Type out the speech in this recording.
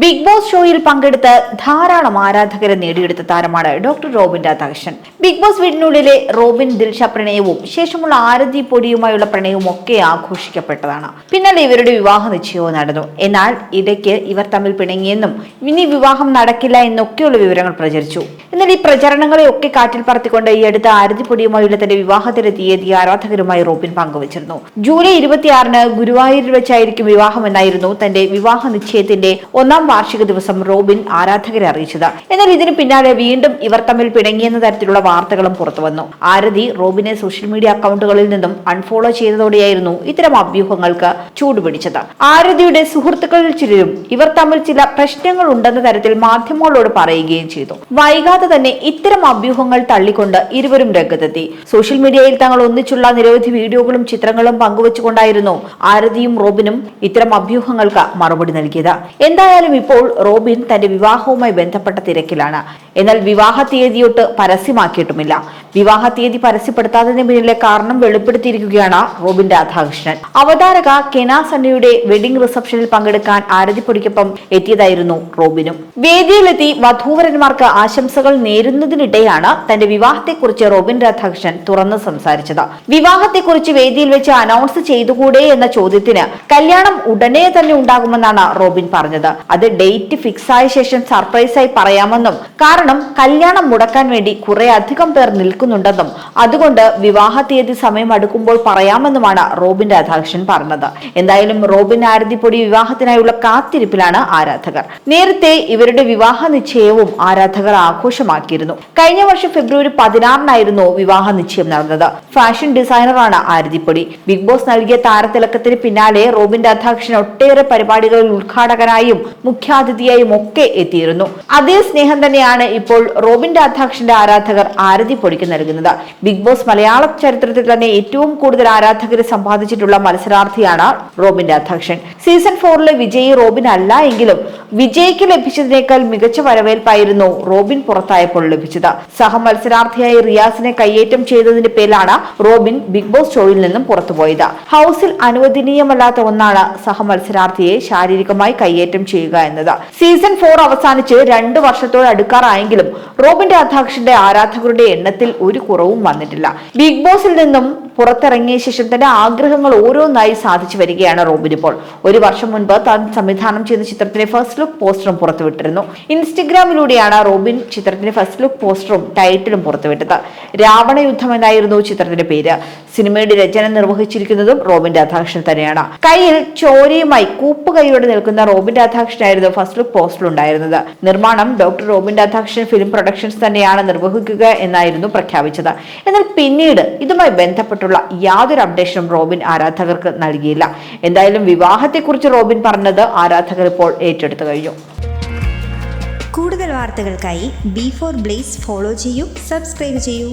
Big boss ഷോയിൽ പങ്കെടുത്ത് ധാരാളം ആരാധകരെ നേടിയെടുത്ത താരമാണ് doctor Robin Radhakrishnan. Big boss വീടിനുള്ളിലെ Robin Dilsha പ്രണയവും ശേഷമുള്ള ആരതി പൊടിയുമായുള്ള പ്രണയവും ഒക്കെ ആഘോഷിക്കപ്പെട്ടതാണ്. പിന്നാലെ ഇവരുടെ വിവാഹ നിശ്ചയവും നടന്നു. എന്നാൽ ഇടയ്ക്ക് ഇവർ തമ്മിൽ പിണങ്ങിയെന്നും ഇനി വിവാഹം നടക്കില്ല എന്നൊക്കെയുള്ള വിവരങ്ങൾ പ്രചരിച്ചു. എന്നാൽ ഈ പ്രചരണങ്ങളെ ഒക്കെ കാറ്റിൽ പറത്തിക്കൊണ്ട് ഈ അടുത്ത ആരതി പൊടിയുമായുള്ള തന്റെ വിവാഹത്തിന്റെ തീയതി ആരാധകരുമായി റോബിൻ പങ്കുവച്ചിരുന്നു. ജൂലൈ ഇരുപത്തിയാറിന് ഗുരുവായൂരിൽ വെച്ചായിരിക്കും വിവാഹം എന്നായിരുന്നു തന്റെ വിവാഹ നിശ്ചയത്തിന്റെ ഒന്നാം വാർഷിക ദിവസം റോബിൻ ആരാധകരെ അറിയിച്ചത്. എന്നാൽ ഇതിന് പിന്നാലെ വീണ്ടും ഇവർ തമ്മിൽ പിണങ്ങിയെന്ന തരത്തിലുള്ള വാർത്തകളും പുറത്തുവന്നു. ആരതി റോബിനെ സോഷ്യൽ മീഡിയ അക്കൗണ്ടുകളിൽ നിന്നും അൺഫോളോ ചെയ്തതോടെയായിരുന്നു ഇത്തരം അഭ്യൂഹങ്ങൾക്ക് ചൂടുപിടിച്ചത്. ആരതിയുടെ സുഹൃത്തുക്കളിൽ ചിലരും ഇവർ തമ്മിൽ ചില പ്രശ്നങ്ങൾ ഉണ്ടെന്ന തരത്തിൽ മാധ്യമങ്ങളോട് പറയുകയും ചെയ്തു. വൈകാതെ തന്നെ ഇത്തരം അഭ്യൂഹങ്ങൾ തള്ളിക്കൊണ്ട് ഇരുവരും രംഗത്തെത്തി. സോഷ്യൽ മീഡിയയിൽ തങ്ങൾ ഒന്നിച്ചുള്ള നിരവധി വീഡിയോകളും ചിത്രങ്ങളും പങ്കുവച്ചുകൊണ്ടായിരുന്നു ആരതിയും റോബിനും ഇത്തരം അഭ്യൂഹങ്ങൾക്ക് മറുപടി നൽകിയത്. എന്തായാലും ഇപ്പോൾ റോബിൻ തന്റെ വിവാഹവുമായി ബന്ധപ്പെട്ട തിരക്കിലാണ്. എന്നാൽ വിവാഹ തീയതിയൊട്ട് പരസ്യമാക്കിയിട്ടുമില്ല. വിവാഹ തീയതി പരസ്യപ്പെടുത്താത്തതിന് പിന്നിലെ കാരണം വെളിപ്പെടുത്തിയിരിക്കുകയാണ് റോബിൻ രാധാകൃഷ്ണൻ. അവതാരക കെന സണ്ണിയുടെ വെഡിംഗ് റിസപ്ഷനിൽ പങ്കെടുക്കാൻ ആരതിപ്പൊടിക്കൊപ്പം എത്തിയതായിരുന്നു റോബിനും. വേദിയിലെത്തി വധൂവരന്മാർക്ക് ആശംസകൾ നേരുന്നതിനിടെയാണ് തന്റെ വിവാഹത്തെക്കുറിച്ച് റോബിൻ രാധാകൃഷ്ണൻ തുറന്ന് സംസാരിച്ചത്. വിവാഹത്തെക്കുറിച്ച് വേദിയിൽ വെച്ച് അനൗൺസ് ചെയ്തുകൂടെ എന്ന ചോദ്യത്തിന് കല്യാണം ഉടനെ തന്നെ ഉണ്ടാകുമെന്നാണ് റോബിൻ പറഞ്ഞത്. അത് ഡേറ്റ് ഫിക്സ് ആയ ശേഷം സർപ്രൈസായി പറയാമെന്നും കാരണം കല്യാണം മുടക്കാൻ വേണ്ടി കുറെ അധികം പേർ നിൽക്കുന്നുണ്ടെന്നും അതുകൊണ്ട് വിവാഹ തീയതി സമയം അടുക്കുമ്പോൾ പറയാമെന്നുമാണ് റോബിൻ രാധാകൃഷ്ണൻ പറഞ്ഞത്. എന്തായാലും റോബിൻ ആരതിപ്പൊടി വിവാഹത്തിനായുള്ള കാത്തിരിപ്പിലാണ് ആരാധകർ. നേരത്തെ ഇവരുടെ വിവാഹ നിശ്ചയവും ആരാധകർ ആഘോഷമാക്കിയിരുന്നു. കഴിഞ്ഞ വർഷം ഫെബ്രുവരി പതിനാറിനായിരുന്നു വിവാഹ നിശ്ചയം നടന്നത്. ഫാഷൻ ഡിസൈനറാണ് ആരതിപ്പൊടി. ബിഗ് ബോസ് നൽകിയ താരതിലക്കത്തിന് പിന്നാലെ റോബിൻ രാധാകൃഷ്ണൻ ഒട്ടേറെ പരിപാടികളിൽ ഉദ്ഘാടകനായും മുഖ്യാതിഥിയായും ഒക്കെ എത്തിയിരുന്നു. അതേ സ്നേഹം തന്നെയാണ് ഇപ്പോൾ റോബിൻ രാധാകൃഷ്ണന്റെ ആരാധകർ ആരതി പൊടിക്ക് നൽകുന്നത്. ബിഗ് ബോസ് മലയാള ചരിത്രത്തിൽ തന്നെ ഏറ്റവും കൂടുതൽ ആരാധകരെ സമ്പാദിച്ചിട്ടുള്ള മത്സരാർത്ഥിയാണ് റോബിൻ രാധാകൃഷ്ണൻ. സീസൺ ഫോറിലെ വിജയി റോബിൻ അല്ല എങ്കിലും വിജയ്ക്ക് ലഭിച്ചതിനേക്കാൾ മികച്ച വരവേൽപ്പായിരുന്നു റോബിൻ പുറത്തായപ്പോൾ ലഭിച്ചത്. സഹ മത്സരാർത്ഥിയായി റിയാസിനെ കയ്യേറ്റം ചെയ്തതിന്റെ പേരിലാണ് റോബിൻ ബിഗ് ബോസ് ഷോയിൽ നിന്നും പുറത്തുപോയത്. ഹൗസിൽ അനുവദനീയമല്ലാത്ത ഒന്നാണ് സഹമത്സരാർത്ഥിയെ ശാരീരികമായി കയ്യേറ്റം ചെയ്യുക എന്നത്. സീസൺ ഫോർ അവസാനിച്ച് രണ്ടു വർഷത്തോട് അടുക്കാറായെങ്കിലും റോബിൻ രാധാകൃഷ്ണന്റെ ആരാധകരുടെ എണ്ണത്തിൽ ഒരു കുറവും വന്നിട്ടില്ല. ബിഗ് ബോസിൽ നിന്നും പുറത്തിറങ്ങിയ ശേഷം തന്റെ ആഗ്രഹങ്ങൾ ഓരോന്നായി സാധിച്ചു വരികയാണ് റോബിൻ ഇപ്പോൾ. ഒരു വർഷം മുൻപ് താൻ സംവിധാനം ചെയ്ത ചിത്രത്തിന്റെ ഫസ്റ്റ് ലുക്ക് പോസ്റ്ററും പുറത്തുവിട്ടിരുന്നു. ഇൻസ്റ്റഗ്രാമിലൂടെയാണ് റോബിൻ ചിത്രത്തിന്റെ ഫസ്റ്റ് ലുക്ക് പോസ്റ്ററും ടൈറ്റിലും പുറത്തുവിട്ടത്. രാവണ യുദ്ധം എന്നായിരുന്നു ചിത്രത്തിന്റെ പേര്. സിനിമയുടെ രചന നിർവഹിച്ചിരിക്കുന്നതും റോബിൻ രാധാകൃഷ്ണൻ തന്നെയാണ്. കയ്യിൽ ചോരയുമായി കൂപ്പുകൈയോടെ നിൽക്കുന്ന റോബിൻ രാധാകൃഷ്ണനായിരുന്നു ഫസ്റ്റ് ലുക്ക് പോസ്റ്ററിൽ ഉണ്ടായിരുന്നത്. നിർമ്മാണം doctor Robin Radhakrishnan film productions തന്നെയാണ് നിർവഹിക്കുക എന്നായിരുന്നു പ്രഖ്യാപിച്ചത്. എന്നാൽ പിന്നീട് ഇതുമായി ബന്ധപ്പെട്ടുള്ള യാതൊരു അപ്ഡേഷനും റോബിൻ ആരാധകർക്ക് നൽകിയില്ല. എന്തായാലും വിവാഹത്തെക്കുറിച്ച് റോബിൻ പറഞ്ഞത് ആരാധകർ ഇപ്പോൾ ഏറ്റെടുത്തു കഴിഞ്ഞു. കൂടുതൽ വാർത്തകൾക്കായി ബി ഫോർ ബ്ലേസ് ഫോളോ ചെയ്യൂ സബ്സ്ക്രൈബ് ചെയ്യൂ.